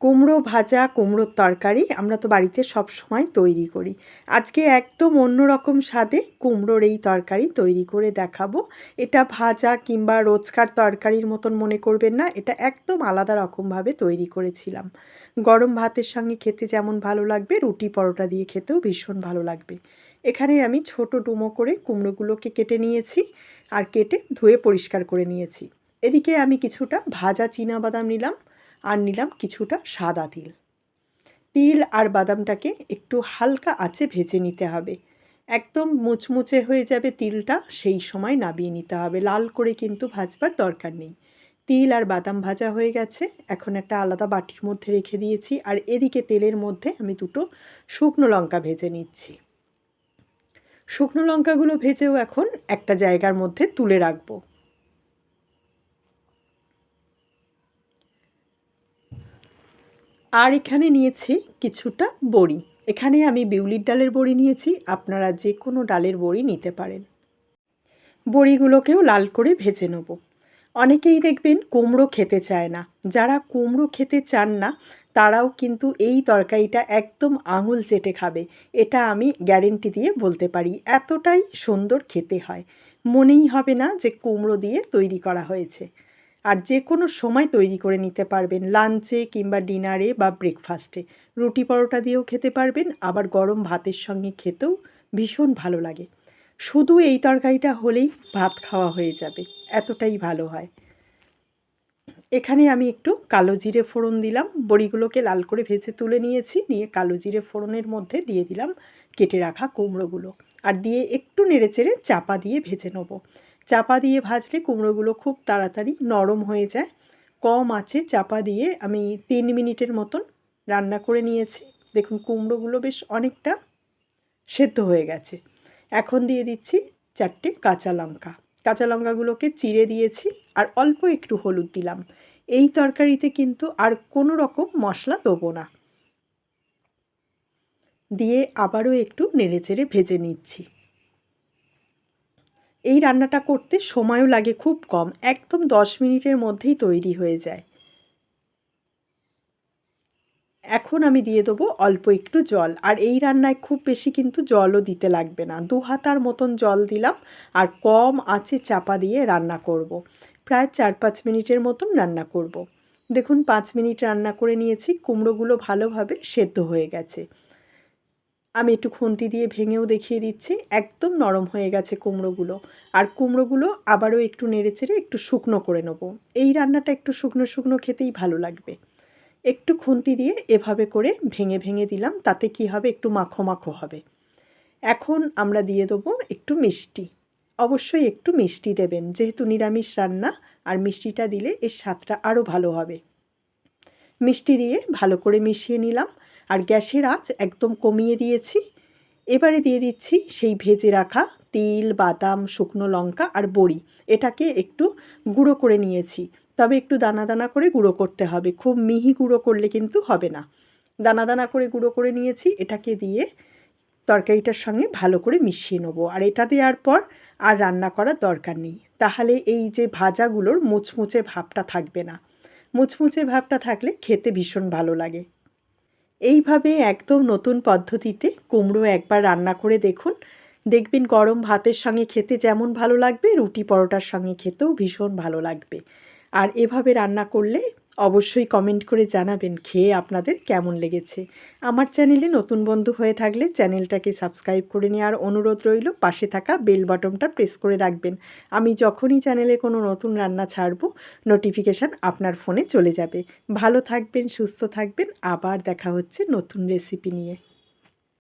কুমড়ো ভাজা, কুমড়োর তরকারি আমরা তো বাড়িতে সব সময় তৈরি করি। আজকে একদম অন্যরকম স্বাদে কুমড়োর এই তরকারি তৈরি করে দেখাবো। এটা ভাজা কিংবা রোজকার তরকারির মতন মনে করবেন না, এটা একদম আলাদা রকমভাবে তৈরি করেছিলাম। গরম ভাতের সঙ্গে খেতে যেমন ভালো লাগবে, রুটি পরোটা দিয়ে খেতেও ভীষণ ভালো লাগবে। এখানে আমি ছোট ডুমো করে কুমড়োগুলোকে কেটে নিয়েছি আর কেটে ধুয়ে পরিষ্কার করে নিয়েছি। এদিকে আমি কিছুটা ভাজা বাদাম নিলাম। আর নিলাম কিছুটা সাদা তিল। তিল আর বাদামটাকে একটু হালকা আঁচে ভেজে নিতে হবে। একদম মুচমুচে হয়ে যাবে তিলটা, সেই সময় নাবিয়ে নিতে হবে। লাল করে কিন্তু ভাজবার দরকার নেই। তিল আর বাদাম ভাজা হয়ে গেছে। এখন একটা আলাদা বাটির মধ্যে রেখে দিয়েছি। আর এদিকে তেলের মধ্যে আমি দুটো শুকনো লঙ্কা ভেজে নিচ্ছি। শুকনো লঙ্কাগুলো ভেজেও এখন একটা জায়গার মধ্যে তুলে রাখব। আর এখানে নিয়েছি কিছুটা বড়ি। এখানে আমি বিউলির ডালের বড়ি নিয়েছি, আপনারা যে কোনো ডালের বড়ি নিতে পারেন। বড়িগুলোকেও লাল করে ভেজে নেব। অনেকেই দেখবেন কুমড়ো খেতে চায় না। যারা কুমড়ো খেতে চান না, তারাও কিন্তু এই তরকারিটা একদম আঙুল চেটে খাবে। এটা আমি গ্যারেন্টি দিয়ে বলতে পারি, এতটাই সুন্দর খেতে হয়। মনেই হবে না যে কুমড়ো দিয়ে তৈরি করা হয়েছে। আর যে কোনো সময় তৈরি করে নিতে পারবেন। লাঞ্চে কিংবা ডিনারে বা ব্রেকফাস্টে রুটি পরোটা দিয়েও খেতে পারবেন, আবার গরম ভাতের সঙ্গে খেতেও ভীষণ ভালো লাগে। শুধু এই তরকারিটা হলেই ভাত খাওয়া হয়ে যাবে, এতটাই ভালো হয়। এখানে আমি একটু কালো জিরে ফোড়ন দিলাম। বড়িগুলোকে লাল করে ভেজে তুলে নিয়েছি, নিয়ে কালো জিরে ফোড়নের মধ্যে দিয়ে দিলাম কেটে রাখা কুমড়োগুলো। আর দিয়ে একটু নেড়েচেড়ে চাপা দিয়ে ভেজে নেব। চাপা দিয়ে ভাজলে কুমড়োগুলো খুব তাড়াতাড়ি নরম হয়ে যায়। কম আছে চাপা দিয়ে আমি তিন মিনিটের মতন রান্না করে নিয়েছি। দেখুন কুমড়োগুলো বেশ অনেকটা সেদ্ধ হয়ে গেছে। এখন দিয়ে দিচ্ছি চারটে কাঁচা লঙ্কা। কাঁচা লঙ্কাগুলোকে চিড়ে দিয়েছি আর অল্প একটু হলুদ দিলাম। এই তরকারিতে কিন্তু আর কোনো রকম মশলা দেবো না। দিয়ে আবারও একটু নেড়েচেড়ে ভেজে নিচ্ছি। এই রান্নাটা করতে সময়ও লাগে খুব কম, একদম দশ মিনিটের মধ্যেই তৈরি হয়ে যায় এখন আমি দিয়ে দেবো অল্প একটু জল, আর এই রান্নায় খুব বেশি কিন্তু জলও দিতে লাগবে না দু হাতার মতন জল দিলাম, আর কম আঁচে চাপা দিয়ে রান্না করব। প্রায় চার পাঁচ মিনিটের মতন রান্না করব। দেখুন, পাঁচ মিনিট রান্না করে নিয়েছি, কুমড়োগুলো ভালোভাবে সেদ্ধ হয়ে গেছে আমি একটু খুন্তি দিয়ে ভেঙেও দেখিয়ে দিচ্ছি, একদম নরম হয়ে গেছে কুমড়োগুলো। আর কুমড়োগুলো আবারও একটু নেড়েচেড়ে একটু শুকনো করে নেব। এই রান্নাটা একটু শুকনো শুকনো খেতেই ভালো লাগবে। একটু খুন্তি দিয়ে এভাবে করে ভেঙে ভেঙে দিলাম, তাতে কি হবে? একটু মাখো মাখো হবে। এখন আমরা দিয়ে দেবো একটু মিষ্টি। অবশ্যই একটু মিষ্টি দেবেন, যেহেতু নিরামিষ রান্না, আর মিষ্টিটা দিলে এর স্বাদটা আরও ভালো হবে। মিষ্টি দিয়ে ভালো করে মিশিয়ে নিলাম। আর গ্যাসের আঁচ একদম কমিয়ে দিয়েছি। এবারে দিয়ে দিচ্ছি সেই ভেজে রাখা তিল, বাদাম, শুকনো লঙ্কা আর বড়ি। এটাকে একটু গুঁড়ো করে নিয়েছি। তবে একটু দানা দানা করে গুঁড়ো করতে হবে। খুব মিহি গুঁড়ো করলে কিন্তু হবে না। দানা দানা করে গুঁড়ো করে নিয়েছি। এটাকে দিয়ে তরকারিটার সঙ্গে ভালো করে মিশিয়ে নেব। আর এটা দেওয়ার পর আর রান্না করার দরকার নেই। তাহলে এই যে ভাজাগুলোর মুচমুচে ভাবটা থাকবে না। মুচমুচে ভাবটা থাকলে খেতে ভীষণ ভালো লাগে। এইভাবে একদম নতুন পদ্ধতিতে কুমড়ো একবার রান্না করে দেখুন। দেখবেন গরম ভাতের সঙ্গে খেতে যেমন ভালো লাগবে, রুটি পরোটার সঙ্গে খেতেও ভীষণ ভালো লাগবে। আর এভাবে রান্না করলে অবশ্যই কমেন্ট করে জানাবেন খেয়ে আপনাদের কেমন লেগেছে। আমার চ্যানেলে নতুন বন্ধু হয়ে থাকলে চ্যানেলটাকে সাবস্ক্রাইব করে নেওয়ার অনুরোধ রইল। পাশে থাকা বেল বাটনটা প্রেস করে রাখবেন। আমি যখনই চ্যানেলে কোনো নতুন রান্না ছাড়ব নোটিফিকেশান আপনার ফোনে চলে যাবে। ভালো থাকবেন, সুস্থ থাকবেন। আবার দেখা হচ্ছে নতুন রেসিপি নিয়ে।